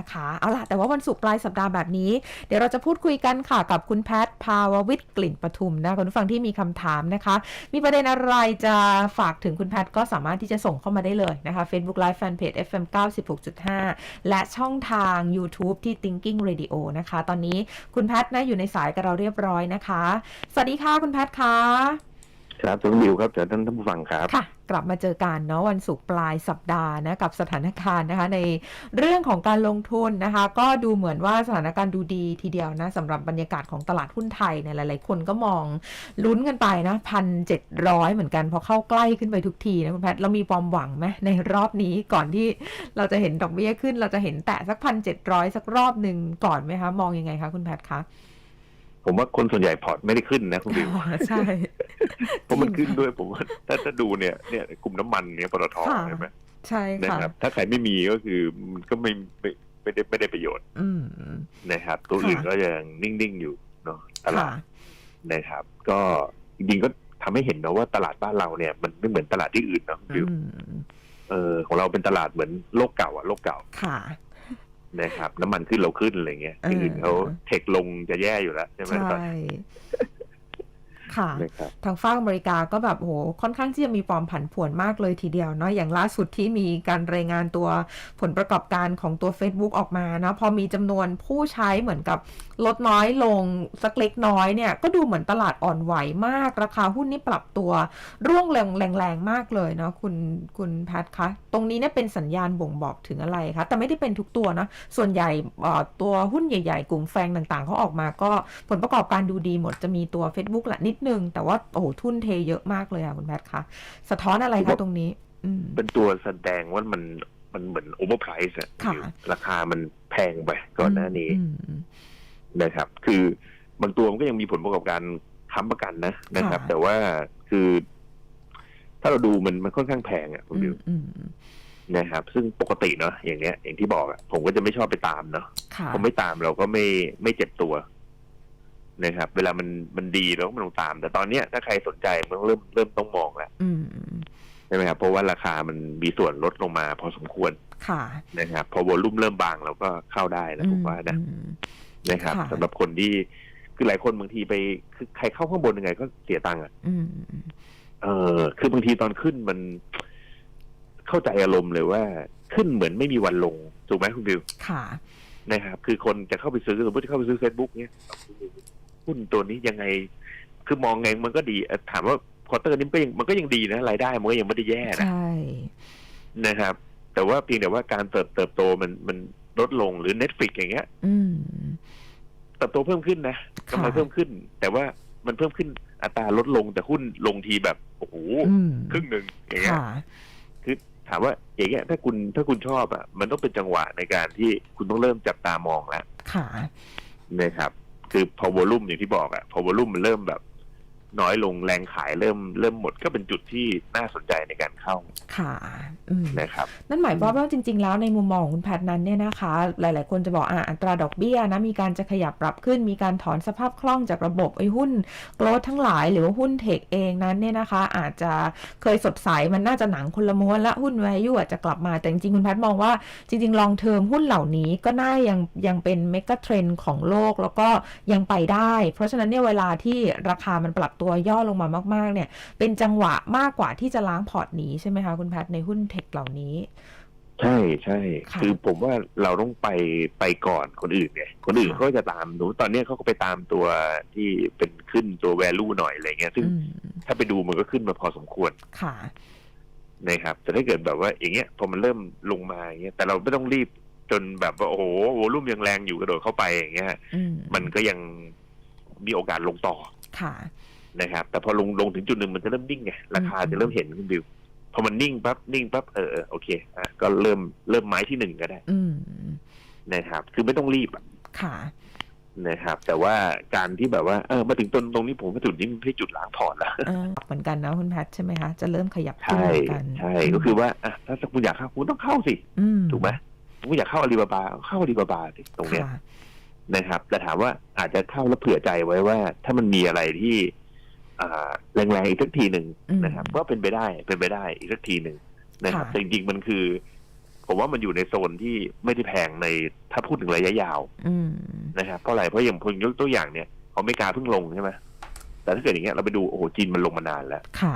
นะคะเอาล่ะ แต่ว่าวันศุกร์ปลายสัปดาห์แบบนี้ เดี๋ยวเราจะพูดคุยกันค่ะกับคุณแพทย์ภาววิทย์กลิ่นปทุมนะคุณผู้ฟังที่มีคำถามนะคะ มีประเด็นอะไรจะฝากถึงคุณแพทย์ก็สามารถที่จะส่งเข้ามาได้เลยนะคะ Facebook Live Fanpage FM 96.5 และช่องทาง YouTube ที่ Thinking Radio นะคะ ตอนนี้คุณแพทย์นะอยู่ในสายกับเราเรียบร้อยนะคะ สวัสดีค่ะคุณแพทย์ค่ะ ครับคุณบิวครับเจอท่านท่านผู้ฟังครับค่ะ กลับมาเจอกันเนาะวันศุกร์ปลายสัปดาห์นะกับสถานการณ์นะคะ ในเรื่องของการลงทุนนะคะ ก็ดูเหมือนว่าสถานการณ์ดูดีทีเดียวนะสำหรับบรรยากาศของตลาดหุ้นไทยเนี่ยหลาย ๆ คนก็มองลุ้นกันไปนะพันเจ็ดร้อยเหมือนกัน พอเข้าใกล้ขึ้นไปทุกทีนะคุณแพทย์เรามีความหวังไหมในรอบนี้ก่อนที่เราจะเห็นดอกเบี้ยขึ้น เราจะเห็นแตะสักพันเจ็ดร้อยสักรอบหนึ่งก่อนไหมคะ มองยังไงคะคุณแพทย์คะ ผมว่าคนส่วนใหญ่พอร์ตไม่ได้ขึ้นนะคุณบิวอ๋อใช่เพราะมันขึ้นด้วยผมว่าถ้าถ้าดูเนี่ยเนี่ยกลุ่มน้ำมันเนี่ยปตทค่ะใช่ไหมใช่นะค่ะครับ ถ้าใครไม่มีก็คือมันก็ไม่ไม่ไม่ได้ไม่ได้ประโยชน์อืมนะครับ ตัวค่ะอื่นก็ยังนิ่งๆอยู่เนาะตลาค่ะดนะครับ ก็จริงๆก็ทำให้เห็นนะว่าตลาดบ้านเราเนี่ยมันไม่เหมือนตลาดที่อื่นเนาะคุณบิวอืมเออของเราเป็นตลาดเหมือนโลกเก่าอะโลกเก่าค่ะ นะครับ น้ำมันขึ้นเราขึ้นอะไรเงี้ยเออที่อื่นเขาเทคลงจะแย่อยู่แล้วใช่ไหมใช่ตอนนี้ค่ะนะครับทางฝั่งอเมริกาก็แบบโหค่อนข้างที่จะมีความผันผวนมากเลยทีเดียวเนาะอย่างล่าสุดที่มีการรายงานตัวผลประกอบการของตัว Facebook ออกมาเนาะพอมีจำนวนผู้ใช้เหมือนกับ ลดน้อยลงสักเล็กน้อยเนี่ย ก็ดูเหมือนตลาดอ่อนไหวมาก ราคาหุ้นนี่ปรับตัว ร่วงแรงแรงๆมากเลยเนาะคุณคุณแพทคะ ตรงนี้เนี่ยเป็นสัญญาณบ่งบอกถึงอะไรคะ แต่ไม่ได้เป็นทุกตัวนะ ส่วนใหญ่เอ่อตัวหุ้นใหญ่ๆ กลุ่มแฟงต่างๆเขาออกมาก็ผลประกอบการดูดีหมดจะมีตัว Facebook แหละนิดนึง แต่ว่าโอ้โหทุนเทเยอะมากเลยอะคุณแพทคะ สะท้อนอะไรผมคะว่าตรงนี้อืมเป็นตัวแสดงว่ามันมันเหมือนโอเวอร์ไพรส์อะค่ะราคามันแพงไปก่อนหน้านี้อืมอืม นะครับ คือบางตัวมันก็ยังมีผลประกอบการค้ำประกันนะนะครับค่ะแต่ว่าคือ ถ้าเราดูมันมันค่อนข้างแพงอะคุณอืบิวมอืมอืมนะครับ ซึ่งปกติเนาะอย่างเงี้ย อย่างที่บอกอะผมก็จะไม่ชอบไปตามเนาะค่ะพอไม่ตามเราก็ไม่ไม่เจ็บตัวนะครับ เวลามันมันดีเราก็ไม่ต้องตาม แต่ตอนเนี้ยถ้าใครสนใจมันเริ่มเริ่มต้องมองแล้วอืมอืมใช่ไหมครับเพราะว่าราคามันมีส่วนลดลงมาพอสมควรค่ะนะครับพอวอลุ่มเริ่มบางเราก็เข้าได้นะผมว่านะอืม นะครับค่ะ สำหรับคนที่คือหลายคนบางทีไปคือใครเข้าข้างบนยังไงก็เสียตังค์อะอืมอืมเออคือบางทีตอนขึ้นมัน เข้าใจอารมณ์เลยว่า ขึ้นเหมือนไม่มีวันลงถูกไหมคุณบิวค่ะ นะครับ คือคนจะเข้าไปซื้อสมมติจะเข้าไปซื้อเฟซบุ๊กเนี่ยหุ้นตัวนี้ยังไง คือมองไงมันก็ดีเอ่อถามว่าควอเตอร์นี้มันก็ยังมันก็ยังดีนะรายได้มันก็ยังไม่ได้แย่นะใช่ นะครับ แต่ว่าเพียงแต่ว่าการเติบเติบโตมันมัน ลดลงหรือ Netflix อย่างเงี้ยอืมเติบโตเพิ่มขึ้นนะกำไรค่ะเพิ่มขึ้น แต่ว่ามันเพิ่มขึ้นอัตราลดลงแต่หุ้นลงทีแบบโอ้โหอืมครึ่งหนึ่งอย่างเงี้ยค่ะคือถามว่าอย่างเงี้ยถ้าคุณถ้าคุณชอบอะมันต้องเป็นจังหวะในการที่คุณต้องเริ่มจับตามองแล้วค่ะนะครับ คือพอวอลุ่มอย่างที่บอกอะพอวอลุ่มมันเริ่มแบบ น้อยลงแรงขายเริ่มเริ่มหมดก็เป็นจุดที่น่าสนใจในการเข้า ค่ะอืมนะครับ นั่นหมายความว่าจริง ๆ แล้วในมุมมองของคุณแพทนั้นเนี่ยนะคะ หลาย ๆ คนจะบอกอ่าอัตราดอกเบี้ยนะมีการจะขยับปรับขึ้น มีการถอนสภาพคล่องจากระบบไอ้หุ้นโกลดทั้งหลายหรือว่าหุ้นเทคเองนั้นเนี่ยนะคะ อาจจะเคยสดใสมันน่าจะหนังคนละม้วนและหุ้น value อาจจะกลับมาแต่จริงๆคุณแพทมองว่าจริง ๆ ลองเทอมหุ้นเหล่านี้ก็น่ายังยังเป็นเมกะเทรนด์ของโลกแล้วก็ยังไปได้ เพราะฉะนั้นเนี่ยเวลาที่ราคามันปรับตัวย่อลงมามากๆ เนี่ย เป็นจังหวะมากกว่าที่จะล้างพอร์ตหนีใช่ไหมคะคุณแพทในหุ้นเทคเหล่านี้ ใช่ใช่ค่ะคือผมว่าเราต้องไปไปก่อนคนอื่นไงคนอื่นค่ะเขาก็จะตามหนูตอนเนี้ยเขาก็ไปตามตัวที่เป็นขึ้นตัว value หน่อยอะไรเงี้ยซึ่งอืมถ้าไปดูมันก็ขึ้นมาพอสมควรค่ะนะครับแต่ถ้าเกิดแบบว่าอย่างเงี้ยพอมันเริ่มลงมาอย่างเงี้ยแต่เราไม่ต้องรีบจนแบบว่าโอ้โหวอลุ่มยังแรงอยู่กระโดดเข้าไปอย่างเงี้ยอืมมันก็ยังมีโอกาสลงต่อค่ะ นะครับ แต่พอลงลงถึงจุดหนึ่งมันจะเริ่มนิ่งไงราคาอืมจะเริ่มเห็นคุณบิวพอมันนิ่งปั๊บนิ่งปั๊บเออเออโอเคอะก็เริ่มเริ่มไม้ที่หนึ่งก็ได้อืมนะครับ คือไม่ต้องรีบอะค่ะนะครับ แต่ว่าการที่แบบว่า เออมาถึงตรงตรงนี้ผมก็จุดนี้ไม่ใช่จุดล้างพอร์ตแล้วเออเหมือนกันนะคุณแพทใช่ไหมคะจะเริ่มขยับตัวใช่เหมือนกันใช่ก็คือว่าอะถ้าคุณอยากเข้าคุณต้องเข้าสิอืมถูกไหมคุณอยากเข้าอาลีบาบาเข้าอาลีบาบาสิตรงเนี้ยค่ะนะครับแต่ถามว่าอาจจะเข้าแล้วเผื่อใจไว้ว่า ถ้ามันมีอะไรที่อ่า แรงๆอีกสักทีหนึ่งอืมนะครับก็เป็นไปได้เป็นไปได้อีกสักทีหนึ่งนะครับค่ะแต่จริงๆมันคือ ผมว่ามันอยู่ในโซนที่ไม่ได้แพงในถ้าพูดถึงระยะยาวอืมนะครับเพราะอะไรเพราะอย่างผมยกตัวอย่างเนี่ยของอเมริกาเพิ่งลงใช่ไหมแต่ถ้าเกิดอย่างเงี้ยเราไปดูโอ้โหจีนมันลงมานานแล้วค่ะ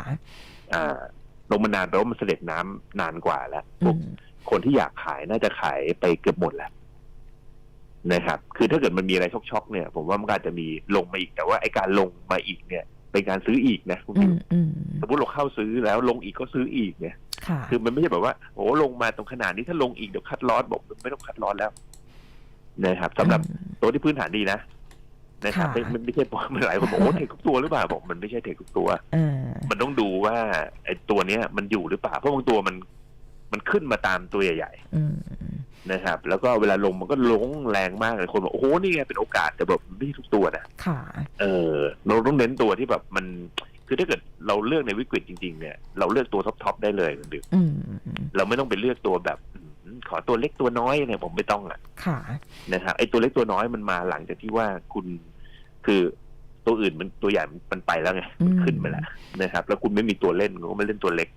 อ่า ลงมานานแปลว่ามันเสด็จน้ำนานกว่าแล้วพอืวกมคนที่อยากขายน่าจะขายไปเกือบหมดแล้วนะครับ คือถ้าเกิดมันมีอะไรช็อกๆเนี่ย ผมว่ามันก็อาจจะมีลงมาอีกแต่ว่าไอการลงมาอีกเนี่ย เป็นการซื้ออีกนะคุณอืผู้ชมมอืมสมมติเราเข้าซื้อแล้วลงอีกก็ซื้ออีกเนี่ยค่ะคือมันไม่ใช่แบบว่าโอ้ลงมาตรงขนาดนี้ถ้าลงอีกเดี๋ยวคัดลอสบอกไม่ต้องคัดลอสแล้วนะครับสำหรับอืมตัวที่พื้นฐานดีนะนะครับค่ะไม่ไม่ไม่ใช่บอกมันหลายคนบอกโอ้เทคทุกตัวหรือเปล่าบอกมันไม่ใช่เทคทุกตัวเออมันต้องดูว่าไอ้ตัวเนี้ยมันอยู่หรือเปล่าเพราะบางตัวมันมันขึ้นมาตามตัวใหญ่อืมๆ นะครับ แล้วก็เวลาลงมันก็ลงแรงมากเลยคนบอกโอ้โหนี่ไงเป็นโอกาสแต่แบบไม่ใช่ทุกตัวนะค่ะ เออเราต้องเน้นตัวที่แบบมันคือถ้าเกิดเราเลือกในวิกฤตจริงๆเนี่ยเราเลือกตัวท็อปๆได้เลยคุณดิวอืมเราไม่ต้องไปเลือกตัวแบบอืมขอตัวเล็กตัวน้อยเนี่ยผมไม่ต้องอะค่ะนะครับไอ้ตัวเล็กตัวน้อยมันมาหลังจากที่ว่าคุณคือตัวอื่นมันตัวใหญ่มันไปแล้วไงมันขึ้นไปแล้วนะครับ แล้วคุณไม่มีตัวเล่นคุณก็ไม่เล่นตัวเล็ก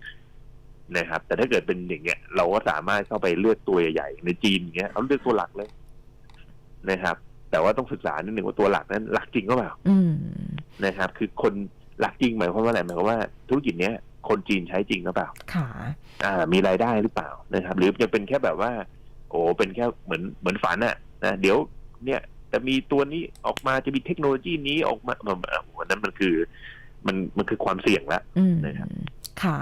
นะครับ แต่ถ้าเกิดเป็นอย่างเงี้ย เราก็สามารถเข้าไปเลือกตัวใหญ่ๆในจีนอย่างเงี้ยเขาเลือกตัวหลักเลยนะครับ แต่ว่าต้องศึกษานิดหนึ่งว่าตัวหลักนั้นหลักจริงก็เปล่าอืมนะครับ คือคนหลักจริงหมายความว่าอะไรหมายความว่าธุรกิจเนี้ยคนจีนใช้จริงหรือเปล่า ค่ะ อ่า มีรายได้หรือเปล่านะครับ หรือจะเป็นแค่แบบว่า โอ้ เป็นแค่เหมือนเหมือนฝันอะนะ เดี๋ยวเนี่ยจะมีตัวนี้ออกมาจะมีเทคโนโลยีนี้ออกมาแบบอะวันนั้นมันคือ มันมันคือความเสี่ยงละอืมนะครับ ค่ะ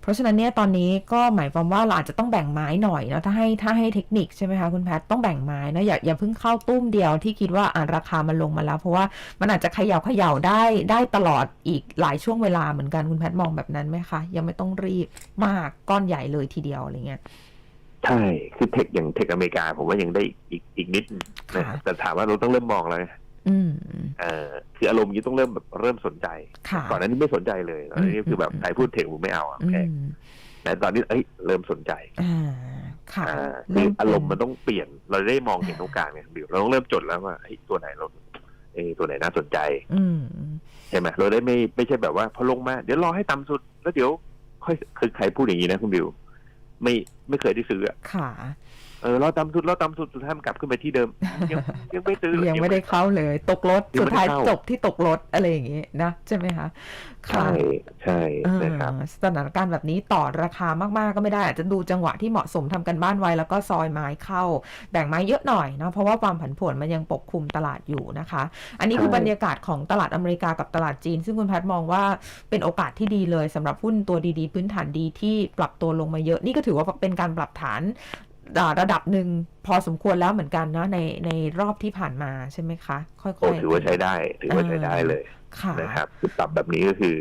เพราะฉะนั้นเนี่ยตอนนี้ก็หมายความว่าเราอาจจะต้องแบ่งไม้หน่อยเนาะถ้าให้ถ้าให้เทคนิคใช่ไหมคะคุณแพทย์ต้องแบ่งไม้นะอย่าอย่าเพิ่งเข้าตุ้มเดียวที่คิดว่าอ่าราคามันลงมาแล้ว เพราะว่ามันอาจจะเขย่าเขย่าได้ได้ตลอดอีกหลายช่วงเวลาเหมือนกันคุณแพทย์มองแบบนั้นไหมคะยังไม่ต้องรีบมากก้อนใหญ่เลยทีเดียวอะไรเงี้ยใช่ คือเทคอย่างเทคอเมริกา ผมว่ายังได้อีกอีกนิดนะค่ะแต่ถามว่าเราต้องเริ่มมองแล้วไง อืมเออคืออารมณ์นี้ต้องเริ่มแบบเริ่มสนใจค่ะก่อนหน้านี้ไม่สนใจเลยตอนนี้คือแบบอืมใครพูดเทคผมไม่เอาอะอืโอเคมแต่ตอนนี้เอ้ยเริ่มสนใจอ่าค่ะอ่าคืออารมณ์มันต้องเปลี่ยนเราได้มองเห็นตรงกลางไงบิวเราต้องเริ่มจดแล้วว่าไอ้ยตัวไหนเราเอ้ยตัวไหนน่าสนใจ อืมใช่ไหมเราได้ไม่ไม่ใช่แบบว่าพอลงมาเดี๋ยวรอให้ต่ำสุด แล้วเดี๋ยว ค่อยคือใครพูดอย่างนี้นะคุณบิว ไม่ไม่เคยได้ซื้ออะค่ะ เออรอต่ำสุดรอต่ำสุดสุดท้ายมันกลับขึ้นไปที่เดิม ยังยังไม่ซื้อเลยยังไม่ได้เข้าเลย ตกรถยังสุดไม่ได้ท้ายเข้าจบที่ตกรถอะไรอย่างงี้นะใช่ไหมคะค่ะใช่ใช่เออนะครับสถานการณ์แบบนี้ต่อราคามากๆก็ไม่ได้ อาจจะดูจังหวะที่เหมาะสมทำกันบ้านไว้ แล้วก็ซอยไม้เข้า แบ่งไม้เยอะหน่อยเนาะเพราะว่าความผันผวนมันยังปกคลุมตลาดอยู่นะคะ อันนี้คือใช่บรรยากาศของตลาดอเมริกากับตลาดจีน ซึ่งคุณแพทย์มองว่าเป็นโอกาสที่ดีเลยสำหรับหุ้นตัวดีๆ พื้นฐานดีที่ปรับตัวลงมาเยอะนี่ก็ถือว่าเป็นการปรับฐานอ่า ระดับหนึ่งพอสมควรแล้วเหมือนกันนะในในรอบที่ผ่านมาใช่ไหมคะ ค่อยๆโอ้ถือว่าใช้ได้ ถือว่าใช้ได้เลยค่ะนะครับคือปรับแบบนี้ก็คือ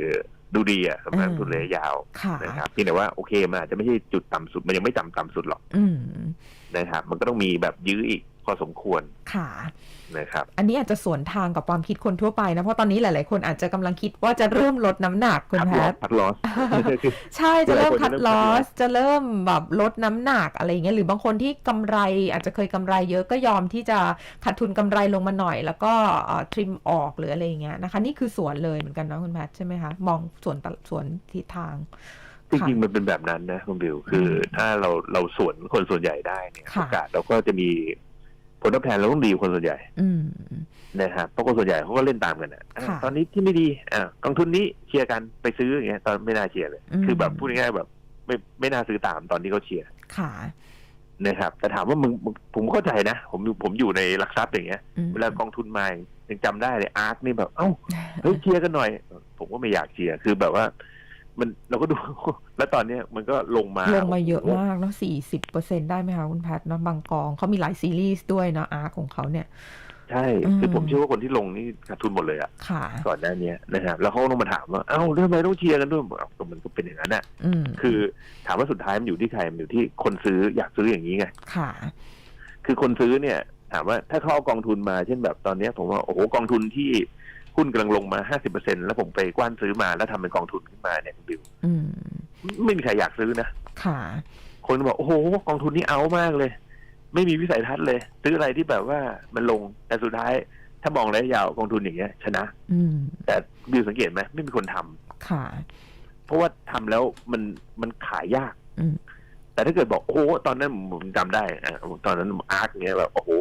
ดูดีอะสำหรับอืมทุนระยะยาวค่ะนะครับเพียงแต่ว่าโอเคมันอาจจะไม่ใช่จุดต่ำสุดมันยังไม่ต่ำต่ำสุดหรอกอืมนะครับ มันก็ต้องมีแบบยื้ออีก พอสมควรค่ะนะครับ อันนี้อาจจะสวนทางกับความคิดคนทั่วไปนะเพราะตอนนี้หลาย ๆ คนอาจจะกำลังคิดว่าจะเริ่มลดน้ำหนักคุณพัดแพลอทสพัดลอสใช่จะเริ่มหลายคนคัดจะเริ่มลอคัดสจะเริ่มแบบลดน้ำหนักอะไรอย่างเงี้ยหรือบางคนที่กำไรอาจจะเคยกำไรเยอะก็ยอมที่จะขาดทุนกำไรลงมาหน่อย แล้วก็ทริมออกหรืออะไรอย่างเงี้ยนะคะ นี่คือสวนเลยเหมือนกันนะคุณแพทใช่ไหมคะมองสวนตลสวนทิศทางจริงๆมันเป็นแบบนั้นนะคุณบิวคือถ้าเราเราสวนคนส่วนใหญ่ได้เนี่ยค่ะโอกาสเราก็จะมี ผลตอบแทนเราต้องดีกว่าคนส่วนใหญ่อืมนะครับเพราะคนส่วนใหญ่เขาก็เล่นตามกันอะอะค่ะตอนนี้ที่ไม่ดีอ่ากองทุนนี้เชียร์กันไปซื้ออย่างเงี้ยตอนไม่น่าเชียร์เลยอืมคือแบบพูดง่ายๆแบบ ไม่ไม่น่าซื้อตามตอนที่เขาเชียร์ค่ะนะครับ แต่ถามว่ามึงมึงผมเข้าใจนะผมอยู่ผมอยู่ในหลักทรัพย์อย่างเงี้ยอืมเวลากองทุนมายังจำได้เลยอาร์คนี่แบบ เอ้าเฮ้ยเชียร์กันหน่อย ผมก็ไม่อยากเชียร์คือแบบว่า มันเราก็ดู แล้วตอนเนี้ยมันก็ลงมาลงมาเยอะมากเนาะสี่สิบเปอร์เซ็นได้ไหมคะคุณแพทเนาะบางกองเขามีหลายซีรีส์ด้วยเนาะอาร์ของเขาเนี่ย ใช่อืมคือผมเชื่อว่าคนที่ลงนี่ขาดทุนหมดเลยอะค่ะก่อนหน้าเนี้ยนะครับ แล้วเขาก็ต้องมาถามว่าเอ้าทำไมต้องเชียร์กันด้วยบอกเอ้าก็มันก็เป็นอย่างนั้นอะอืมคือถามว่าสุดท้ายมันอยู่ที่ใครมันอยู่ที่คนซื้ออยากซื้ออย่างนี้ไงค่ะ คือคนซื้อเนี่ย ถามว่าถ้าเขาเอากองทุนมาเช่นแบบตอนเนี้ย ผมว่าโอ้โหกองทุนที่ หุ้นกำลังลงมาห้าสิบเปอร์เซ็นแล้วผมไปกว้านซื้อมาแล้วทำเป็นกองทุนขึ้นมาเนี่ยคุณบิวอืมไม่มีใครอยากซื้อนะค่ะ คนก็บอกโอ้โหกองทุนนี้เอามากเลย ไม่มีวิสัยทัศน์เลย ซื้ออะไรที่แบบว่ามันลงแต่สุดท้าย ถ้ามองระยะยาวกองทุนอย่างเงี้ย ชนะ อืมแต่บิวสังเกตไหมไม่มีคนทำค่ะ เพราะว่าทำแล้วมันมันขายยากอืมแต่ถ้าเกิดบอกโอ้โหตอนนั้นผมจำได้อะตอนนั้นอาร์คเนี่ยแบบโอ้โห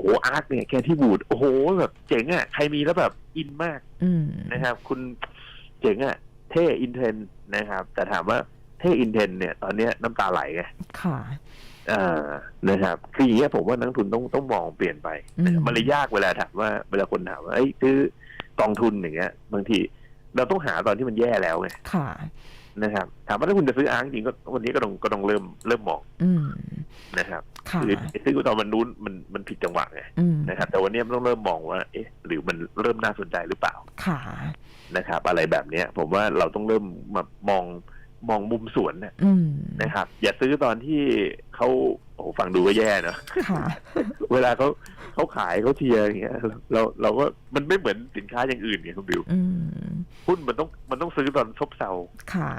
โอ้โหอาร์คเนี่ยแค่ที่บูดโอ้โหแบบเจ๋งอะใครมีแล้วแบบอินมากอืมนะครับ คุณเจ๋งอะเท่อินเทนนะครับ แต่ถามว่าเท่อินเทนเนี่ย ตอนเนี้ยน้ำตาไหลไงค่ะอ่านะครับ คืออย่างเงี้ยผมว่านักลงทุนต้องต้องมองเปลี่ยนไปนะครับอืมมันเลยยากเวลาถามว่าเวลาคนถามว่าไอ้ยซื้อกองทุนอย่างเงี้ย บางที เราต้องหาตอนที่มันแย่แล้วไงค่ะ นะครับ ถามว่าถ้าคุณจะซื้ออาร์คจริงก็วันนี้ก็ต้องก็ต้องเริ่มเริ่มมองอืมนะครับค่ะคือซื้อตอนมันนู้นมันมันผิดจังหวะไงอืมนะครับ แต่วันนี้มันต้องเริ่มมองว่า เอ๊ะ หรือมันเริ่มน่าสนใจหรือเปล่าค่ะนะครับ อะไรแบบเนี้ย ผมว่าเราต้องเริ่มมามอง มองมุมสวนนะอืมนะครับ อย่าซื้อตอนที่เขาโอ้โหฟังดูก็แย่เนอะค่ะเวลาเขาเขาขายเขาเทียร์อย่างเงี้ยเราเราก็มันไม่เหมือนสินค้าอย่างอื่นไงคุณบิวอืมหุ้นมันต้องมันต้องซื้อตอนซบเซาค่ะ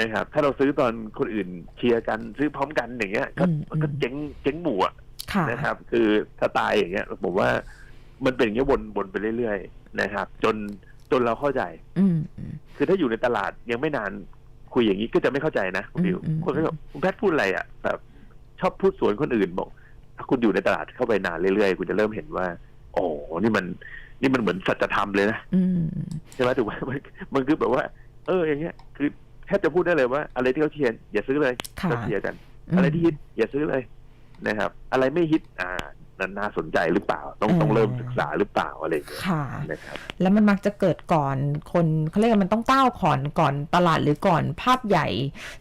นะครับ ถ้าเราซื้อตอนคนอื่นเชียร์กันซื้อพร้อมกันอย่างเงี้ยก็อืมมันก็เจ๊งเจ๊งหมู่อะค่ะนะครับ คือถ้าตายอย่างเงี้ยผมว่ามันเป็นอย่างเงี้ยวนวนไปเรื่อยๆนะครับ จนจนเราเข้าใจ อืมคือถ้าอยู่ในตลาดยังไม่นาน คุยอย่างนี้ก็จะไม่เข้าใจนะคุณบิวอืมอืมคนก็แบบคุณแพทย์พูดอะไรอะแบบชอบพูดสวนคนอื่นบอกถ้าคุณอยู่ในตลาดเข้าไปนานเรื่อยๆ คุณจะเริ่มเห็นว่า โอ้นี่มัน นี่มันเหมือนสัจธรรมเลยนะอืมใช่ไหมถูกไหมมันมันคือแบบว่า เออ อย่างเงี้ย คือแทบจะพูดได้เลยว่า อะไรที่เขาเชียร์อย่าซื้อเลยค่ะเราเชียร์กัน อะไรที่ฮิตอย่าซื้อเลยนะครับ อะไรไม่ฮิตอ่า นั่นน่าสนใจหรือเปล่า ต้องต้องเริ่มศึกษาหรือเปล่าอะไรอย่างเงี้ยค่ะนะครับแล้วมันมักจะเกิดก่อนคนเขาเรียกว่ามันต้องก้าวก่อนก่อนตลาดหรือก่อนภาพใหญ่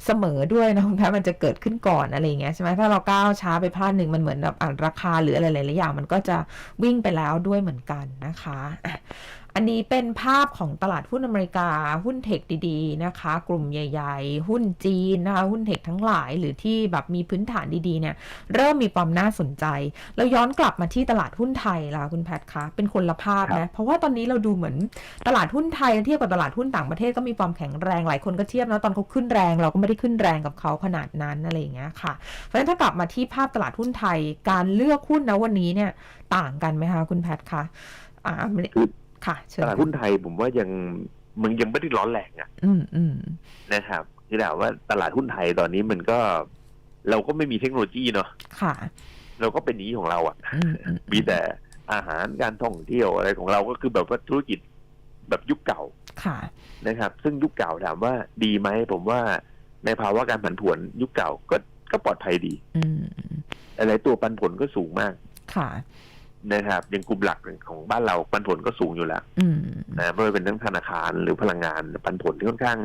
เสมอด้วยนะคุณแพ้มันจะเกิดขึ้นก่อนอะไรอย่างเงี้ยใช่ไหมถ้าเราก้าวช้าไปพลาดหนึ่งมันเหมือนแบบอะราคาหรืออะไรหลายๆอย่าง มันก็จะวิ่งไปแล้วด้วยเหมือนกันนะคะ อะอันนี้เป็นภาพของตลาดหุ้นอเมริกา หุ้นเทคดีๆนะคะ กลุ่มใหญ่ๆ หุ้นจีนนะคะ หุ้นเทคทั้งหลายหรือที่แบบมีพื้นฐานดีๆเนี่ย เริ่มมีความน่าสนใจแล้วย้อนกลับมาที่ตลาดหุ้นไทยล่ะคุณแพทคะ เป็นคนละภาพครันะบเพราะว่าตอนนี้เราดูเหมือนตลาดหุ้นไทยเทียบกับตลาดหุ้นต่างประเทศก็มีความแข็งแรง หลายคนก็เทียบนะตอนเขาขึ้นแรง เราก็ไม่ได้ขึ้นแรงกับเขาขนาดนั้นอะไรอย่างเงี้ยค่ะ เพราะฉะนั้นถ้ากลับมาที่ภาพตลาดหุ้นไทย การเลือกหุ้นนะวันนี้เนี่ยต่างกันไหมคะคุณแพทคะอ่า ไม่ได้คือค่ะเชิญตลาดหุ้นไทยผมว่ายังมันยังไม่ได้ร้อนแรงอะอืมอืมนะครับคือถามว่าตลาดหุ้นไทยตอนนี้มันก็ เราก็ไม่มีเทคโนโลยีเนาะค่ะ เราก็เป็นอย่างนี้ของเราอะ่ะอืมอืมมีแต่อาหารการท่องเที่ยวอะไรของเราก็คือแบบว่าธุรกิจแบบยุคเก่าค่ะนะครับ ซึ่งยุคเก่าถามว่าดีไหมผมว่าในภาวะการผันผวนยุคเก่าก็ก็ปลอดภัยดีอืมอะไรตัวปันผลก็สูงมาก ค่ะ นะครับอย่างกลุ่มหลักของบ้านเราปันผลก็สูงอยู่แล้วอืมนะไม่ว่าเป็นทั้งธนาคารหรือพลังงานปันผลที่ค่อนข้าง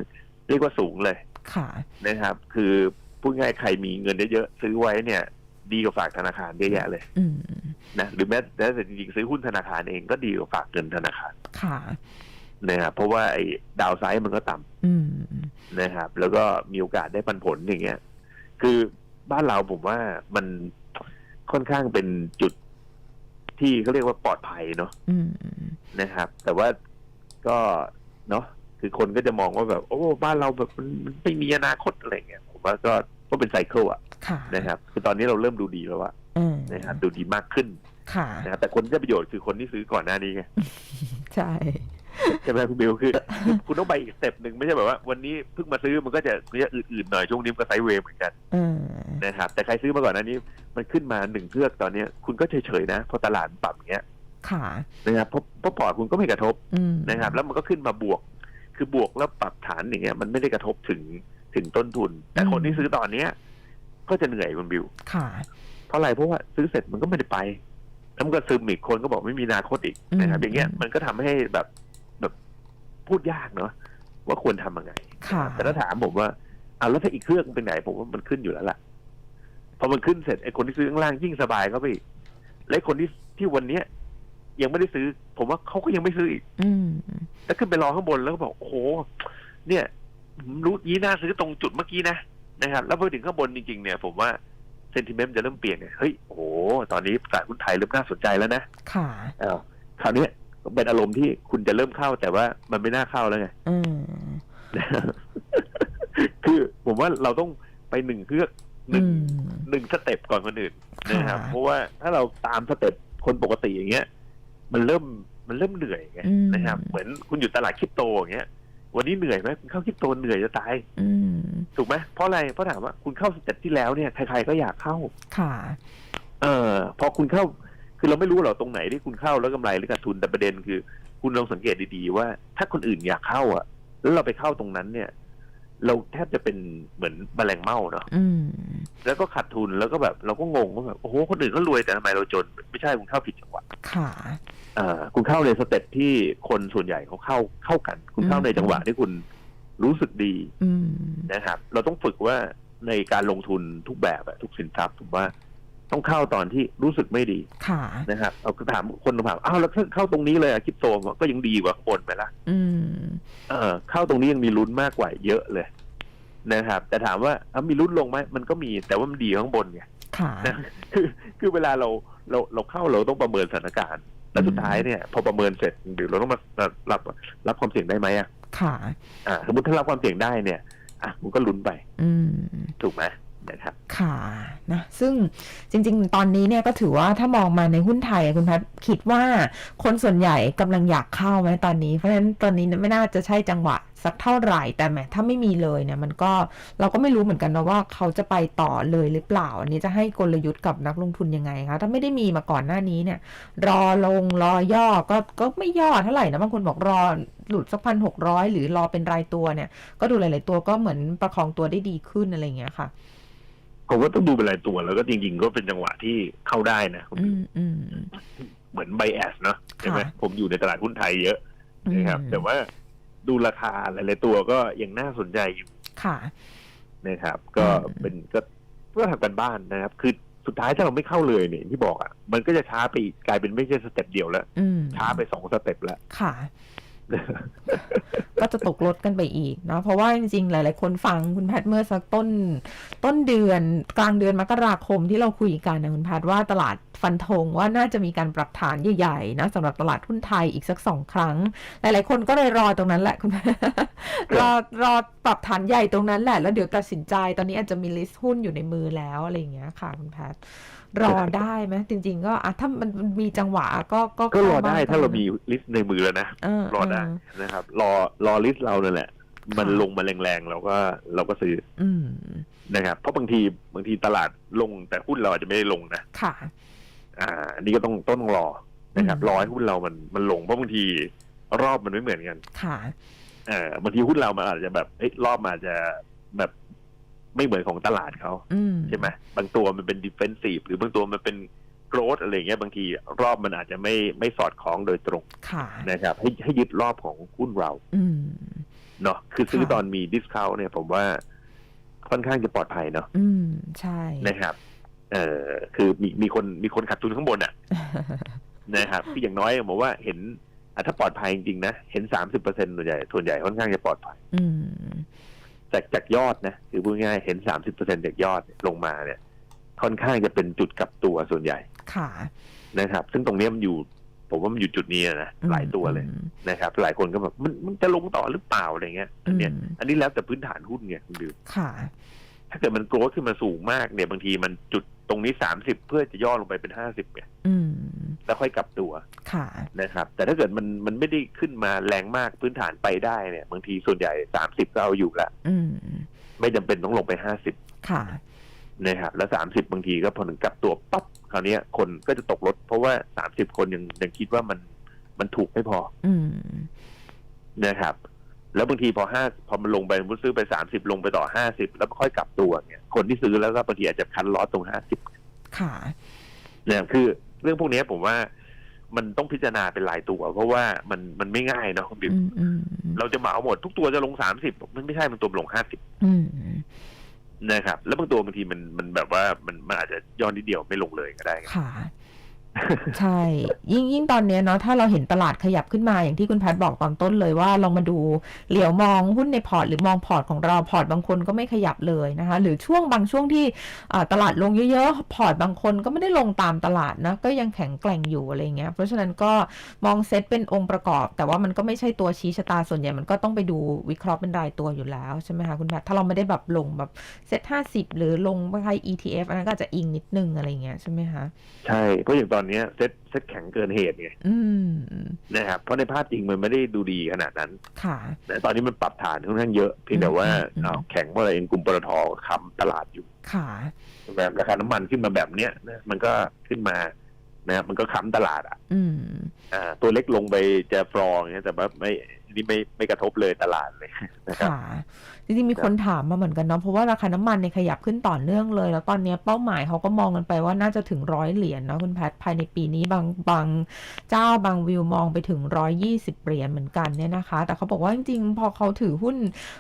เรียกว่าสูงเลยค่ะนะครับ คือพูดง่ายๆใครมีเงินเยอะๆซื้อไว้เนี่ย ดีกว่าฝากธนาคารเยอะแยะเลยอืมนะหรือแม้แต่จริงๆซื้อหุ้นธนาคารเองก็ดีกว่าฝากเงินธนาคารค่ะนะครับเพราะว่าไอ้ดาวไซด์มันก็ต่ำอืมนะครับ แล้วก็มีโอกาสได้ปันผลอย่างเงี้ย คือบ้านเราผมว่ามันค่อนข้างเป็นจุด ที่เขาเรียกว่าปลอดภัยเนาะอืมนะครับ แต่ว่าก็เนาะคือคนก็จะมองว่าแบบ โอ้บ้านเราแบบมันมันไม่มีอนาคตอะไรเงี้ยผมว่าก็ก็เป็นไซเคิลอะค่ะนะครับ คือตอนนี้เราเริ่มดูดีแล้วอะอืมนะครับดูดีมากขึ้นค่ะนะครับแต่คนที่ได้ประโยชน์คือคนที่ซื้อก่อนหน้านี้ไงใช่ ใช่ไหมคุณบิวคือคือคุณต้องไปอีกสเต็ปหนึ่งไม่ใช่แบบว่า วันนี้เพิ่งมาซื้อมันก็จะมันจะอื่นๆหน่อยช่วงนี้มันก็ไซด์เวย์เหมือนกันอืมนะครับ แต่ใครซื้อมาก่อนหน้านี้ มันขึ้นมาหนึ่งเพือกตอนเนี้ยคุณก็เฉยๆนะพอตลาดปรับอย่างเงี้ยค่ะนะครับเพราะเพราะพอร์ตคุณก็ไม่กระทบอืมนะครับ แล้วมันก็ขึ้นมาบวก คือบวกแล้วปรับฐานอย่างเงี้ยมันไม่ได้กระทบถึงถึงต้นทุน แต่คนที่ซื้อตอนเนี้ย ก็จะเหนื่อยคุณบิว ค่ะ เพราะอะไรเพราะว่าซื้อเสร็จมันก็ไม่ได้ไปแล้วมันก็ซึมอีกคนก็บอกไม่มีอนาคตอีกนะครับ อืม อย่างเงี้ยมันก็ทำให้แบบ แบบพูดยากเนาะว่าควรทำยังไง ค่ะแต่ถ้าถามผมว่าเอาแล้วถ้าอีกเครื่องเป็นไหน ผมว่ามันขึ้นอยู่แล้วล่ะพอมันขึ้นเสร็จไอ้คนที่ซื้อข้างล่างยิ่งสบายเข้าไปอีกและไอ้คนที่ที่วันเนี้ย ยังไม่ได้ซื้อ ผมว่าเขาก็ยังไม่ซื้ออีก อืมแล้วขึ้นไปรอข้างบนแล้วก็บอกโอ้โหเนี่ยผมรู้ยี้น่าซื้อตรงจุดเมื่อกี้นะนะครับ แล้วพอถึงข้างบนจริงๆเนี่ย ผมว่าเซนติเมนต์จะเริ่มเปลี่ยนไงเฮ้ยโอ้โหตอนนี้ตลาดหุ้นไทยเริ่มน่าสนใจแล้วนะค่ะอ้าวคราวเนี้ย เป็นอารมณ์ที่คุณจะเริ่มเข้า แต่ว่ามันไม่น่าเข้าแล้วไงอืมคือผมว่าเราต้องไปหนึ่งเพือกหอืนึ่งมหนึ่งสเต็ปก่อนคนอื่นนะครับค่ะเพราะว่าถ้าเราตามสเต็ปคนปกติอย่างเงี้ย มันเริ่มมันเริ่มเหนื่อยไงอืมนะครับ เหมือนคุณอยู่ตลาดคริปโตอย่างเงี้ย วันนี้เหนื่อยไหมคุณเข้าคริปโตเหนื่อยจะตายอืมถูกไหมเพราะอะไรเพราะถามว่าคุณเข้าสเต็ปที่แล้วเนี่ยใครๆก็อยากเข้าค่ะ เออพอคุณเข้า คือเราไม่รู้หรอกตรงไหนที่คุณเข้าแล้วกำไรหรือขาดทุนแต่ประเด็นคือ คุณลองสังเกตดีๆว่า ถ้าคนอื่นอยากเข้าอะ แล้วเราไปเข้าตรงนั้นเนี่ย เราแทบจะเป็นเหมือนแมลงเม่าเนาะอืมแล้วก็ขาดทุนแล้วก็แบบ เราก็งงว่าแบบโอ้โหคนอื่นก็รวยแต่ทำไมเราจน ไม่ใช่คุณเข้าผิดจังหวะค่ะเอ่อคุณเข้าในสเต็ปที่คนส่วนใหญ่เขาเข้าเข้ากัน คุณเข้าในจังหวะที่คุณรู้สึกดีอืมนะครับ เราต้องฝึกว่าในการลงทุนทุกแบบอะทุกสินทรัพย์ผมว่า ต้องเข้าตอนที่รู้สึกไม่ดีค่ะนะครับเอาถามคนถามอ้าวแล้วเข้าตรงนี้เลยอะคริปโตก็ยังดีกว่าข้างบนไปละอืมเออเข้าตรงนี้ยังมีลุ้นมากกว่าเยอะเลยนะครับ แต่ถามว่าอ้าวมีลุ้นลงไหมมันก็มีแต่ว่ามันดีข้างบนไงค่ะนะคือคือเวลาเราเราเราเข้าเราต้องประเมินสถานการณ์แล้วสุดท้ายเนี่ย พอประเมินเสร็จเดี๋ยวเราต้องมารับรับความเสี่ยงได้ไหมอะค่ะ อ่าสมมติถ้ารับความเสี่ยงได้เนี่ยอะมันก็ลุ้นไป อืมถูกไหม นะครับค่ะนะซึ่งจริง ๆ ตอนนี้เนี่ยก็ถือว่าถ้ามองมาในหุ้นไทยคุณพัฒคิดว่าคนส่วนใหญ่กำลังอยากเข้าไหมตอนนี้เพราะฉะนั้นตอนนี้ไม่น่าจะใช่จังหวะสักเท่าไหร่แต่แหมถ้าไม่มีเลยเนี่ยมันก็เราก็ไม่รู้เหมือนกันนะว่าเขาจะไปต่อเลยหรือเปล่า อันนี้จะให้กลยุทธ์กับนักลงทุนยังไงคะถ้าไม่ได้มีมาก่อนหน้านี้เนี่ย รอลงรอย่อก็ก็ไม่ย่อเท่าไหร่นะบางคนบอกรอหลุดสักพันหกร้อยหรือรอเป็นรายตัวเนี่ย ก็ดูหลาย ๆ ตัวก็เหมือนประคองตัวได้ดีขึ้นอะไรอย่างเงี้ยค่ะ ผมว่าต้องดูเป็นรายตัวแล้วก็จริงๆ ก็เป็นจังหวะที่เข้าได้นะอืมอืมเหมือนไบแอสเนาะใช่ไหมค่ะผมอยู่ในตลาดหุ้นไทยเยอะนะครับ แต่ว่าดูราคาหลายๆตัวก็ยังน่าสนใจอยู่ค่ะนะครับ ก็อืมเป็นก็เพื่อทำกันบ้านนะครับ คือสุดท้ายถ้าเราไม่เข้าเลยเนี่ยที่บอกอะ มันก็จะช้าไปอีกกลายเป็นไม่ใช่สเต็ปเดียวแล้วอืมช้าไปสองสเต็ปแล้วค่ะ ก็จะตกลดกันไปอีกเนาะเพราะว่าจริงๆ หลาย ๆ คนฟังคุณแพทย์เมื่อสักต้น ต้นเดือนกลางเดือนมกราคมที่เราคุยกันนะคุณแพทย์ว่าตลาดฟันธงว่าน่าจะมีการปรับฐานใหญ่ๆนะสำหรับตลาดหุ้นไทยอีกสักสองครั้ง หลาย ๆ คนก็เลยรอตรงนั้นแหละคุณแพทย์รอรอปรับฐานใหญ่ตรงนั้นแหละแล้วเดี๋ยวตัดสินใจ ตอนนี้อาจจะมีลิสต์หุ้นอยู่ในมือแล้วอะไรอย่างเงี้ยค่ะคุณแพทย์ รอได้ไหมจริง ๆ ก็อะถ้ามันมีจังหวะก็ก็ก็รอข้บ้ได้งถ้าเราตอนนั้นมีลิสต์ในมือแล้วนะเออรอได้เนะครับ รอรอลิสต์เรานั่นแหละ มันค่ะลงมาแรงๆเราก็เราก็ซื้ออืมนะครับ เพราะบางทีบางทีตลาดลงแต่หุ้นเราอาจจะไม่ได้ลงนะค่ะ อ่า อันนี้ก็ต้องต้องรอนะครับอืมรอให้หุ้นเรามันมันลงเพราะบางทีรอบมันไม่เหมือนกัน ค่ะ เออบางทีหุ้นเรามันอาจจะแบบเอ้ยรอบมันอาจจะแบบ ไม่เหมือนของตลาดเขาอืมใช่ไหมบางตัวมันเป็นดิเฟนซีฟหรือบางตัวมันเป็นโกรดอะไรเงี้ยบางทีรอบมันอาจจะไม่ไม่สอดคล้องโดยตรงค่ะนะครับให้ให้ยึดรอบของหุ้นเราอืมเนาะคือซื้อค่ะตอนมีดิสคาวเนี่ยผมว่าค่อนข้างจะปลอดภัยเนาะอืมใช่นะครับเอ่อคือมีมีคนมีคนขาดทุนข้างบนอะนะครับที่อย่างน้อยผมว่าเห็นอะถ้าปลอดภัยจริงๆนะ เห็นสามสิบเปอร์เซ็นต์ส่วนใหญ่ส่วนใหญ่ค่อนข้างจะปลอดภัยอืม จากจากยอดนะคือพูดง่ายๆเห็นสามสิบเปอร์เซ็นจากยอดลงมาเนี่ย ค่อนข้างจะเป็นจุดกลับตัวส่วนใหญ่ค่ะนะครับ ซึ่งตรงเนี้ยมันอยู่ ผมว่ามันอยู่จุดนี้นะหลายตัวเลยอืมนะครับ หลายคนก็แบบมันมันจะลงต่อหรือเปล่าอะไรเงี้ยอันเนี้ยอืมอันนี้แล้วแต่พื้นฐานหุ้นไงคุณดิวค่ะ ถ้าเกิดมันโกรธขึ้นมาสูงมากเนี่ยบางทีมันจุดตรงนี้สามสิบเพื่อจะย่อลงไปเป็นห้าสิบเนี่ยอืม แล้วค่อยกลับตัวค่ะนะครับ แต่ถ้าเกิดมันมันไม่ได้ขึ้นมาแรงมากพื้นฐานไปได้เนี่ย บางทีส่วนใหญ่สามสิบก็เอาอยู่ละอืมไม่จำเป็นต้องลงไปห้าสิบค่ะนะครับแล้วสามสิบบางทีก็พอถึงกลับตัวปั๊บคราวเนี้ยคนก็จะตกรถ เพราะว่าสามสิบคนยังยังคิดว่ามันมันถูกไม่พอ อืมนะครับ แล้วบางทีพอห้าพอมันลงไปสมมุติซื้อไปสามสิบลงไปต่อห้าสิบแล้วค่อยกลับตัวเนี่ยคนที่ซื้อแล้วก็บางทีอาจจะคันล้อตรงห้าสิบค่ะเนี่ยคือ เรื่องพวกเนี้ยผมว่ามันต้องพิจารณาเป็นรายตัว เพราะว่ามันมันไม่ง่ายเนาะคุณบิ๊มอืมอืมเราจะเหมาหมดทุกตัวจะลงสามสิบมันไม่ใช่มันตัวลงห้าสิบอืมนะครับ แล้วบางตัวบางทีมันมันแบบว่ามันมันอาจจะย่อนิดเดียวไม่ลงเลยก็ได้ไงค่ะ ใช่ ยิ่งยิ่งตอนเนี้ยเนาะถ้าเราเห็นตลาดขยับขึ้นมาอย่างที่คุณแพทย์บอกตอนต้นเลยว่าลองมาดูเหลียวมองหุ้นในพอร์ตหรือมองพอร์ตของเราพอร์ตบางคนก็ไม่ขยับเลยนะคะ หรือช่วงบางช่วงที่ตลาดลงเยอะๆพอร์ตบางคนก็ไม่ได้ลงตามตลาดนะก็ยังแข็งแกร่งอยู่อะไรเงี้ยเพราะฉะนั้นก็มองเซตเป็นองค์ประกอบ แต่ว่ามันก็ไม่ใช่ตัวชี้ชะตาส่วนใหญ่มันก็ต้องไปดูวิเคราะห์เป็นรายตัวอยู่แล้วใช่ไหมคะคุณแพทย์ถ้าเราไม่ได้แบบลงแบบเซตห้าสิบหรือลงไป ETF อันนั้นก็อาจจะอิงนิดนึงอะไรเงี้ยใช่ไหมคะใช่เพราะอย่างตอนเนี้ยเซ็ตเซ็ตแข็งเกินเหตุไงอืมนะครับเพราะในภาพจริงมันไม่ได้ดูดีขนาดนั้นค่ะนะตอนนี้มันปรับฐานค่อนข้างเยอะเพียงแต่ว่าอืมอืมอ้าวแข็งเพราะอะไรเองกลุ่มปตทค้ำตลาดอยู่ค่ะแบบราคาน้ำมันขึ้นมาแบบเนี้ยนะมันก็ขึ้นมานะครับมันก็ค้ำตลาดอะอืมอ่าตัวเล็กลงไปจะฟรองเงี้ยแต่ว่าไม่ นี่ไม่ไม่กระทบเลยตลาดเลยนะครับค่ะจริงๆมีคนถามมาเหมือนกันเนาะเพราะว่าราคาน้ำมันเนี่ยขยับขึ้นต่อเนื่องเลย แล้วตอนเนี้ยเป้าหมายเขาก็มองกันไปว่าน่าจะถึงร้อยเหรียญเนาะคุณแพทย์ภายในปีนี้บางบางเจ้าบางวิวมองไปถึงร้อยยี่สิบเหรียญเหมือนกันเนี่ยนะคะ แต่เขาบอกว่าจริงๆ พอเขาถือหุ้น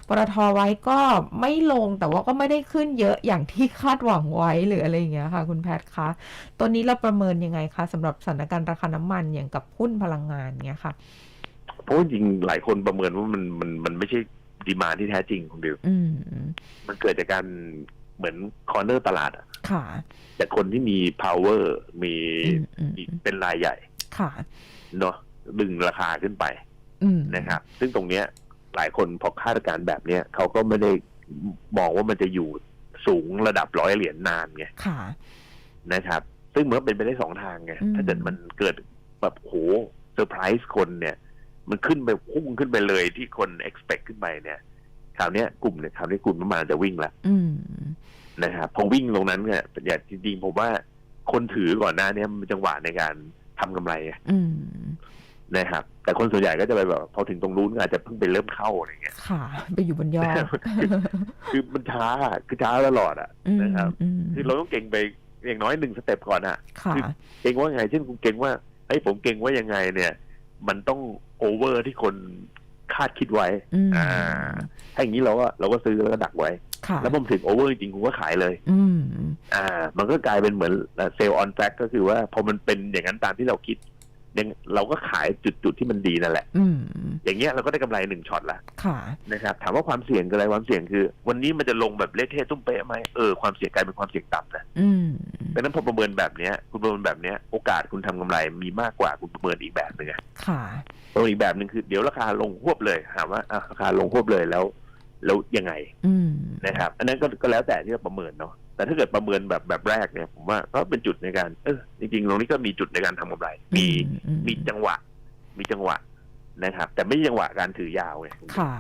ปตทไว้ก็ไม่ลงแต่ว่าก็ไม่ได้ขึ้นเยอะอย่างที่คาดหวังไว้หรืออะไรอย่างเงี้ยค่ะ คุณแพทย์คะตัวนี้เราประเมินยังไงคะสำหรับสถานการณ์ราคาน้ำมันอย่างกับหุ้นพลังงานเงี้ยค่ะเพ ราะว่าจริงๆหลายคนประเมินว่ามันมันมันไม่ใช่ดีมาที่แท้จริงของดิวอืมมันเกิดจากการเหมือนคอร์เนอร์ตลาดอะค่ะจากคนที่มี power มีอืมอืมมีเป็นรายใหญ่ค่ะเนาะดึงราคาขึ้นไปอืมนะครับ ซึ่งตรงเนี้ย หลายคนพอคาดการณ์แบบเนี้ยเขาก็ไม่ได้มองว่ามันจะอยู่สูงระดับร้อยเหรียญนานไงค่ะนะครับ ซึ่งมันก็เป็นไปได้สองทางไงอืมถ้าเกิดมันเกิดแบบโหเซอร์ไพรส์คนเนี่ย มันขึ้นไปพุ่งขึ้นไปเลยที่คน expect ขึ้นไปเนี่ยคราวเนี้ยกลุ่มเนี่ยคราวนี้กลุ่มน้ำมันจะวิ่งละอืมนะครับพอวิ่งตรงนั้นเนี่ยอย่างจริงๆผมว่าคนถือก่อนหน้าเนี้มันจังหวะในการทำกำไรไงอืมนะครับแต่คนส่วนใหญ่ก็จะไปแบบพอถึงตรงนู้นก็อาจจะเพิ่งไปเริ่มเข้าอะไรเงี้ยค่ะ ไปอยู่บนยอดคือมันช้าคือช้าตลอดอะอืมนะครับอืมคือเราต้องเก่งไปอย่างน้อยหนึ่งสเต็ปก่อนอะค่ะเก่งว่าไงเช่นคุณเก่งว่าเฮ้ยผมเก่งว่ายังไงเนี่ย มันต้อง โอเวอร์ที่คนคาดคิดไว้อืมอ่าถ้าอย่างนี้เราก็เราก็ซื้อแล้วก็ดักไว้ค่ะแล้วผมถึงโอเวอร์จริงๆผมก็ขายเลย อืม อ่า มันก็กลายเป็นเหมือนเซลล์ออนแฟกก็คือว่าพอมันเป็นอย่างนั้นตามที่เราคิดยัง เราก็ขายจุดจุดๆที่มันดีนั่นแหละอืมอย่างเงี้ยเราก็ได้กำไรหนึ่งช็อตละค่ะนะครับ ถามว่าความเสี่ยงคืออะไรความเสี่ยงคือ วันนี้มันจะลงแบบเละเทะตุ้มเป๊ะไหมเออความเสี่ยงกลายเป็นความเสี่ยงต่ำนะอืมดังนั้นพอประเมินแบบเนี้ย คุณประเมินแบบเนี้ยโอกาสคุณทำกำไรมีมากกว่าคุณประเมินอีกแบบหนึ่งอะค่ะประเมินอีกแบบหนึ่งคือเดี๋ยวราคาลงควบเลยถามว่าอะราคาลงควบเลยแล้ว แล้วยังไงอืมนะครับ อันนั้นก็ก็แล้วแต่ที่จะประเมินเนาะ แต่ถ้าเกิดประเมินแบบแบบแรกเนี่ยผมว่าก็เป็นจุดในการเออจริงๆตรงนี้ก็มีจุดในการทำกำไร มีอืมีจังหวะ มีจังหวะนะครับ แต่ไม่ใช่จังหวะการถือยาวไงค่ะ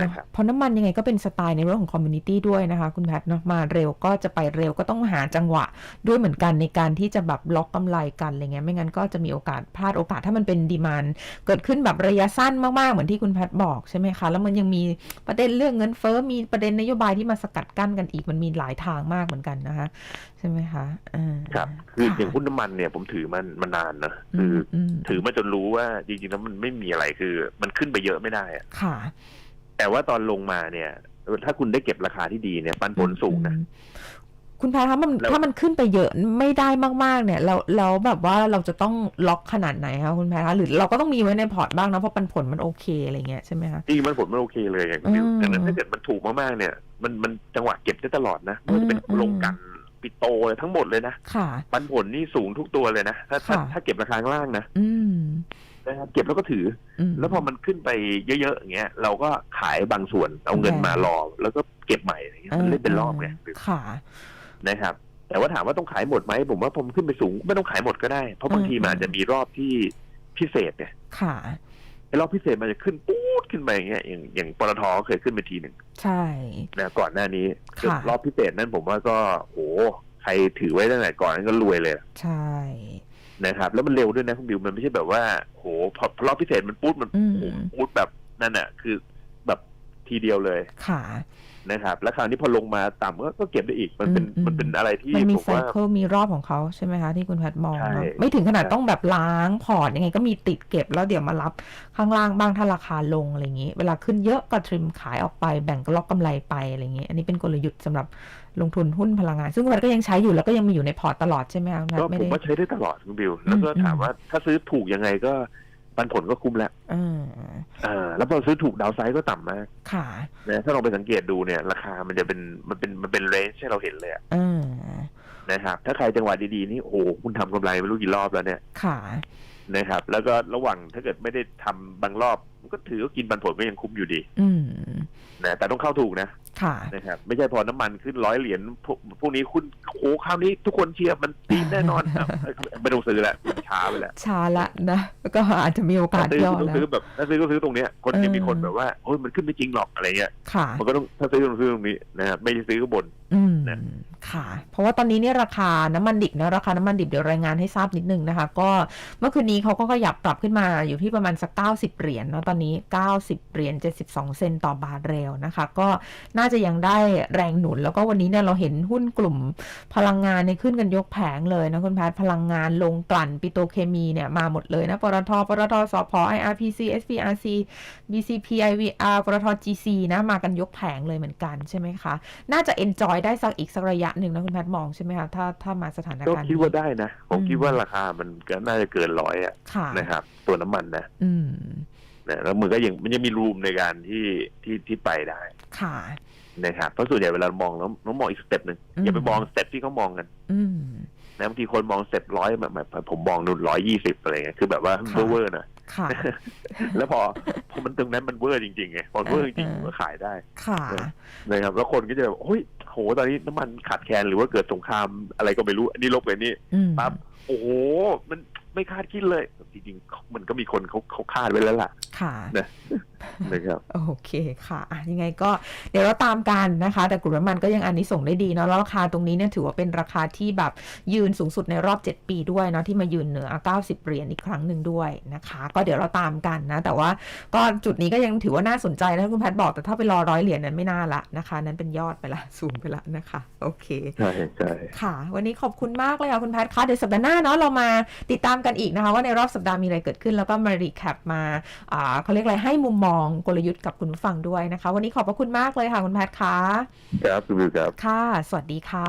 นะครับเพราะน้ำมันยังไงก็เป็นสไตล์ในเรื่องของคอมมูนิตี้ด้วยนะคะ คุณแพทย์เนาะมาเร็วก็จะไปเร็วก็ต้องหาจังหวะด้วยเหมือนกันในการที่จะแบบล็อกกำไรกันอะไรเงี้ยไม่งั้นก็จะมีโอกาสพลาดโอกาสถ้ามันเป็นดีมานเกิดขึ้นแบบระยะสั้นมากๆเหมือนที่คุณแพทย์บอกใช่ไหมคะแล้วมันยังมีประเด็นเรื่องเงินเฟ้อมีประเด็นนโยบายที่มาสกัดกั้นกันอีกมันมีหลายทางมากเหมือนกันนะคะใช่ไหมคะอ่าครับคือค่ะอย่างหุ้นน้ำมันเนี่ยผมถือมันมานานนะอืคือมอืมถือมาจนรู้ว่าจริงๆแล้วมันไม่มีอะไรคือ มันขึ้นไปเยอะไม่ได้อะค่ะ แต่ว่าตอนลงมาเนี่ย ถ้าคุณได้เก็บราคาที่ดีเนี่ย ปันผลสูงนะอืมคุณแพทย์คะมันแล้วถ้ามันขึ้นไปเยอะไม่ได้มากๆ เนี่ยเราเราแบบว่าเราจะต้องล็อกขนาดไหนคะคุณแพทย์คะหรือเราก็ต้องมีไว้ในพอร์ตบ้างนะเพราะปันผลมันโอเคอะไรเงี้ยใช่ไหมคะจริงๆมันผลมันโอเคเลยอย่างอืมดังนั้นถ้าเกิดมันถูกมากๆเนี่ย มันมันจังหวะเก็บได้ตลอดนะไมันจะเป็นอืมลงกันปิโตเลยทั้งหมดเลยนะค่ะปันผลนี่สูงทุกตัวเลยนะ ถ้าถ้าค่ะถ้าเก็บราคาข้างล่างนะอืม นะครับเก็บแล้วก็ถืออืมแล้วพอมันขึ้นไปเยอะๆอย่างเงี้ยเราก็ขายบางส่วนเอาเงินมารอแล้วก็เก็บใหม่อะไรเงี้ยมันเล่นเป็นรอบไงค่ะนะครับ แต่ว่าถามว่าต้องขายหมดไหมผมว่าผมขึ้นไปสูงไม่ต้องขายหมดก็ได้ เพราะบางทีอืมมันอาจจะมีรอบที่พิเศษเนี่ยค่ะไอ้รอบพิเศษมันจะขึ้นปู๊ดขึ้นไปอย่างเงี้ยอย่างอย่างปตทเคยขึ้นไปทีหนึ่งใช่นะก่อนหน้านี้ค่ะรอบพิเศษนั้นผมว่าก็โหใครถือไว้ตั้งแต่ก่อนนั้นก็รวยเลย ใช่ นะครับ แล้วมันเร็วด้วยนะคุณบิวมันไม่ใช่แบบว่าโหพอพอรอบพิเศษมันปู๊ดมันอืมโหปู๊ดแบบนั่นน่ะ คือแบบทีเดียวเลยค่ะนะครับ แล้วคราวนี้พอลงมาต่ำก็ก็เก็บได้อีกมันเป็นอืมอืม มันเป็นอะไรที่มันมีผมไซว่า เคิลมีรอบของเขาใช่ไหมคะ ที่คุณแพทย์มองใช่เนอะไม่ถึงขนาดใช่ต้องแบบล้างพอร์ตยังไงก็มีติดเก็บแล้วเดี๋ยวมารับข้างล่างบ้างถ้าราคาลงอะไรอย่างนี้ เวลาขึ้นเยอะก็ทริมขายออกไปแบ่งก็ล็อกกำไรไปอะไรอย่างนี้ อันนี้เป็นกลยุทธ์สำหรับลงทุนหุ้นพลังงาน ซึ่งคุณแพทย์ก็ยังใช้อยู่แล้วก็ยังมีอยู่ในพอร์ตตลอดใช่ไหมคะคุณแพทก็ย์ไม่ผมได้ ว่าใช้ได้ตลอดคุณบิว แล้วก็อืมถามว่าถ้าซื้อถูกยังไงก็ ปันผลก็คุ้มแล้วอ่าอ่าแล้วพอซื้อถูกดาวไซด์ก็ต่ำมาก ค่ะนะถ้าลองไปสังเกตดูเนี่ย ราคามันจะเป็นมันเป็นมันเป็นเรนจ์ให้เราเห็นเลยอะอ่านะครับ ถ้าใครจังหวะดีๆนี่โอ้โหคุณทำกำไรไม่รู้กี่รอบแล้วเนี่ย ค่ะนะครับ แล้วก็ระหว่างถ้าเกิดไม่ได้ทำบางรอบมันก็ถือว่ากินปันผลก็ยังคุ้มอยู่ดีอืมนะแต่ต้องเข้าถูกนะค่ะนะครับ ไม่ใช่พอน้ำมันขึ้นร้อยเหรียญพวกพวกนี้คุณโอ้โหคราวนี้ทุกคนเชียร์มันตีแน่นอนไม่ต้องซื้อแล้วช้าไปแล้วช้าละนะแล้วก็อาจจะมีโอกาถ้าสซื้อย่อต้องแล้วซื้อแบบถ้าซื้อก็ซื้อตรงเนี้ยคนจะมีเออคนแบบว่าโอ้ยมันขึ้นไม่จริงหรอกอะไรเงี้ยค่ะมันก็ต้องถ้าซื้อต้องซื้อตรงนี้นะครับไม่ได้ซื้อข้างบนอืมนะค่ะ เพราะว่าตอนนี้เนี่ยราคาน้ำมันดิบนะราคาน้ำมันดิบเดี๋ยวรายงานให้ทราบนิดนึงนะคะ ก็เมื่อคืนนี้เขาก็ขยับปรับขึ้นมาอยู่ที่ประมาณสัก90เหรียญเนาะตอนนี้ 90 เหรียญ 72 เซนต์ต่อบาร์เรลนะคะ ก็น่าจะยังได้แรงหนุน แล้วก็วันนี้เนี่ยเราเห็นหุ้นกลุ่มพลังงานเนี่ยขึ้นกันยกแผงเลยนะคุณแพทย์พลังงานลงกลั่นปิโตรเคมีเนี่ยมาหมดเลยนะปตทปตทสพ IRPC SPRC BCP IVR ปตท GC นะมากันยกแผงเลยเหมือนกันใช่ไหมคะ น่าจะ enjoy ได้สักอีกสักระยะหนึ่งนะคุณแพทย์มองใช่ไหมคะถ้าถ้ามาสถานก็การณ์คิดว่าได้นะผมอืมคิดว่าราคามันก็น่าจะเกินร้อยอะค่ะนะครับ ตัวน้ำมันนะ อืม นะแล้วมันก็ยังมันยังมีรูมในการที่ที่ที่ไปได้ค่ะนะครับเพราะส่วนใหญ่เวลามองแล้วต้องมองอีกสเต็ปหนึ่งอืมอย่าไปมองสเต็ปที่เขามองกัน อืมนะบางทีคนมองสเต็ปร้อยแบบแบบผมมองนู่นร้อยยี่สิบอะไรเงี้ยคือแบบว่าค่ะเวอร์ๆหนะค่ะแล้วพอพอมันตรงนั้นมันเวอร์จริงๆไงพอเวอร์จริงเออๆมันก็ขายได้ค่ะนะครับแล้วคนก็จะแบบโอ้ยโหตอนนี้น้ำมันขาดแคลนหรือว่าเกิดสงครามอะไรก็ไม่รู้อันนี้ลบไปนี่อืมปั๊บโอ้โหมัน ไม่คาดคิดเลย จริงๆ มันก็มีคนเขาเขาคาดไว้แล้วล่ะ ค่ะนะครับโอเคค่ะอะยังไงก็เดี๋ยวเราตามกันนะคะ แต่กลุ่มน้ำมันก็ยังอันนี้ส่งส์ได้ดีเนาะแล้วราคาตรงนี้เนี่ยถือว่าเป็นราคาที่แบบยืนสูงสุดในรอบ 7 ปีด้วยเนาะที่มายืนเหนือ 90 เหรียญอีกครั้งหนึ่งด้วยนะคะ ก็เดี๋ยวเราตามกันนะ แต่ว่าก็จุดนี้ก็ยังถือว่าน่าสนใจนะคุณแพทย์บอกแต่ถ้าไปรอร้อยเหรียญนั้นไม่น่าละนะคะ นั้นเป็นยอดไปละสูงไปละนะคะ โอเคใช่ใช่ค่ะ วันนี้ขอบคุณมากเลยค่ะคุณแพทย์คะเดี๋ยวสัปดาห์หน้าเนาะเรามาติดตามกันอีกนะคะว่าในรอบสัปดาห์มีอะไรเกิดขึ้น แล้วก็มารีแคปมาอ่าเขาเรียกอะไรให้มุมมองกลยุทธ์กับคุณผู้ฟังด้วยนะคะ วันนี้ขอบพระคุณมากเลยค่ะคุณแพทย์คะครับคุณวิวครับค่ะ สวัสดีค่ะ